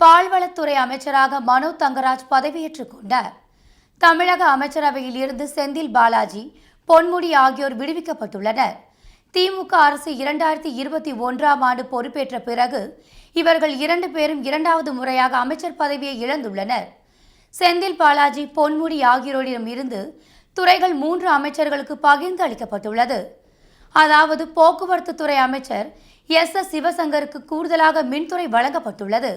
பால்வளத்துறை அமைச்சராக மனோ தங்கராஜ் பதவியேற்றுக் கொண்டார். தமிழக அமைச்சரவையில் இருந்து செந்தில் பாலாஜி பொன்முடி ஆகியோர் விடுவிக்கப்பட்டுள்ளனர். திமுக அரசு இரண்டாயிரத்தி இருபத்தி ஒன்றாம் ஆண்டு பொறுப்பேற்ற பிறகு இவர்கள் இரண்டு பேரும் இரண்டாவது முறையாக அமைச்சர் பதவியை இழந்துள்ளனர். செந்தில் பாலாஜி பொன்முடி ஆகியோரிடம் இருந்து துறைகள் மூன்று அமைச்சர்களுக்கு பகிர்ந்து அளிக்கப்பட்டுள்ளது. அதாவது போக்குவரத்து துறை அமைச்சர் எஸ் எஸ் சிவசங்கருக்கு கூடுதலாக மின்துறை வழங்கப்பட்டுள்ளது.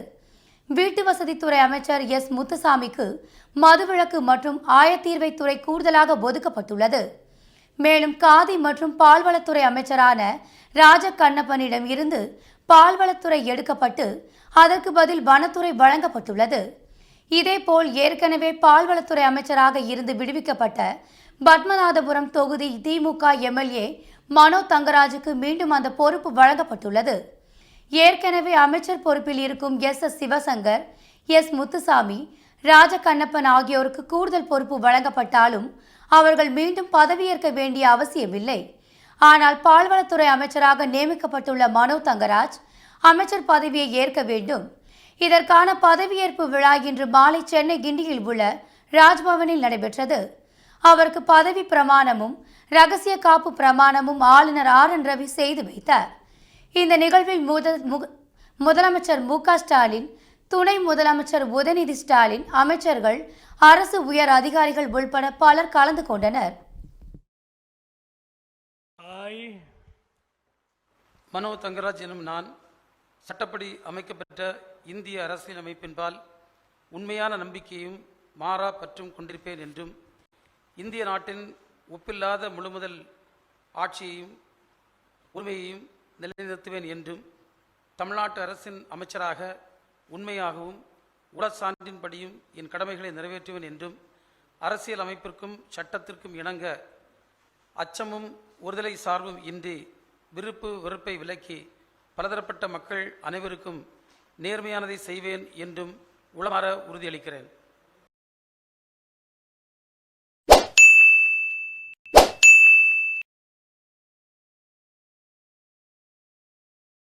வீட்டு வசதித்துறை அமைச்சர் எஸ். முத்துசாமிக்கு மதுவிலக்கு மற்றும் ஆயத்தீர்வைத்துறை கூடுதலாக ஒதுக்கப்பட்டுள்ளது. மேலும் காதி மற்றும் பால்வளத்துறை அமைச்சரான ராஜ கண்ணப்பனிடம் இருந்து பால்வளத்துறை எடுக்கப்பட்டு அதற்கு பதில் வனத்துறை வழங்கப்பட்டுள்ளது. இதேபோல் ஏற்கனவே பால்வளத்துறை அமைச்சராக இருந்து விடுவிக்கப்பட்ட பத்மநாதபுரம் தொகுதி திமுக எம்எல்ஏ மனோ தங்கராஜுக்கு மீண்டும் அந்த பொறுப்பு வழங்கப்பட்டுள்ளது. ஏற்கனவே அமைச்சர் பொறுப்பில் இருக்கும் S S Sivasankar S Muthusamy Rajakannappan ஆகியோருக்கு கூடுதல் பொறுப்பு வழங்கப்பட்டாலும் அவர்கள் மீண்டும் பதவியேற்க வேண்டிய அவசியமில்லை. ஆனால் பால்வளத்துறை அமைச்சராக நியமிக்கப்பட்டுள்ள மனோ தங்கராஜ் அமைச்சர் பதவியை ஏற்க வேண்டும். இதற்கான பதவியேற்பு விழா இன்று மாலை சென்னை கிண்டியில் உள்ள ராஜ்பவனில் நடைபெற்றது. அவருக்கு பதவி பிரமாணமும் ரகசிய காப்பு பிரமாணமும் ஆளுநர் ஆர் என் ரவி செய்து வைத்தார். இந்த நிகழ்வில் முத- முதலமைச்சர் மு ஸ்டாலின் துணை முதலமைச்சர் உதயநிதி ஸ்டாலின் அமைச்சர்கள் அரசு உயர் அதிகாரிகள் உள்பட பலர் கலந்து கொண்டனர். மனோ தங்கராஜ் எனும் நான் சட்டப்படி அமைக்கப்பட்ட இந்திய அரசியலமைப்பின்பால் உண்மையான நம்பிக்கையும் மாறா பற்றும் கொண்டிருப்பேன் என்றும் இந்திய நாட்டின் ஒப்பில்லாத முழுமுதல் ஆட்சியையும் உரிமையையும் நிலைநிறுத்துவேன் என்றும் தமிழ்நாட்டு அரசின் அமைச்சராக உண்மையாகவும் உடற்சான்றின்படியும் என் கடமைகளை நிறைவேற்றுவேன் என்றும் அரசியல் அமைப்பிற்கும் சட்டத்திற்கும் இணங்க அச்சமும் ஒருதலை சார்பும் இன்றி விருப்பு வெறுப்பை விலக்கி பலதரப்பட்ட மக்கள் அனைவருக்கும் நேர்மையானதை செய்வேன் என்றும் உளமாற உறுதியளிக்கிறேன்.